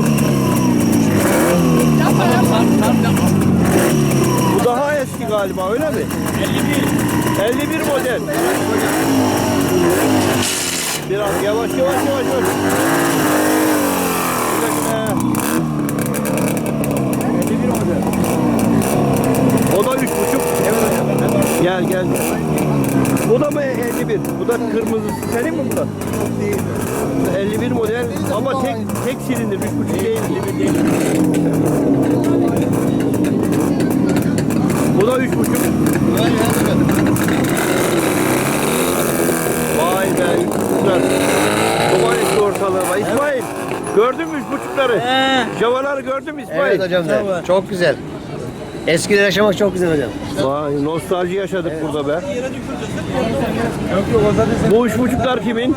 yok. Bu daha eski galiba öyle mi? 51. 51 model. Biraz yavaş yavaş yavaş yavaş. O da üç buçuk. Gel gel. gel. Bu da mı 51? Bu da kırmızısı. Senin mi bu da? 51 model ama tek tek silindir 3,5 değil. Bu da 3,5. Vay be. Güzel. Duman etti ortalığı. İsmail. Gördün mü üç buçukları? Javaları gördün mü İsmail? Evet hocam. Çok güzel. Eskileri yaşamak çok güzel hocam. Vay nostalji yaşadık burada be. Bu üç buçuklar kimin?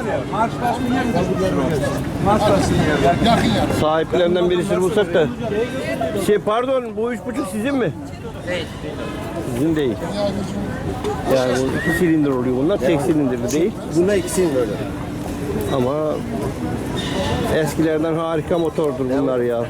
Sahiplerinden birisini bulsak da. Şey pardon bu üç buçuk sizin mi? Değil. Sizin değil. Yani bu iki silindir oluyor bunlar. Tek silindirli değil. Bunda ikisinin böyle. Ama eskilerden harika motordur bunlar ya. Mi?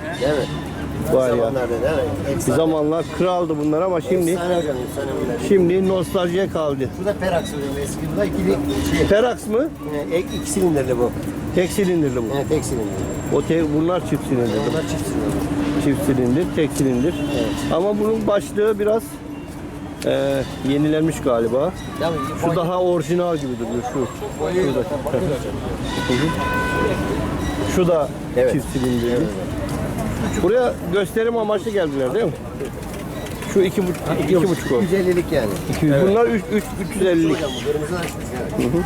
Var ya. Zamanlarda değil mi? Bir Efsane. zamanlar kraldı bunlar ama şimdi Efsane hocam efsane bunlar. şimdi nostaljiye kaldı. Bu da Perax hocam eski. Bu da ikili şey. Terax mı? Yine ek- iki silindirli bu. Tek silindirli bu. Yine tek silindirli. O te- bunlar çift silindirli. Bunlar çift silindirli. Çift silindir, tek silindir. Ama bunun başlığı biraz eee, yenilenmiş galiba. Bu- Şu daha orijinal gibi duruyor şu. Şurada. Hı hı. Şu da Evet. çift silindirli. Buraya gösterim amaçlı geldiler değil mi? Şu iki buçuk, iki buçuk o. 150'lik yani. Bunlar üç, üç, 350'lik. Hocam bu kırmızı açmış yani.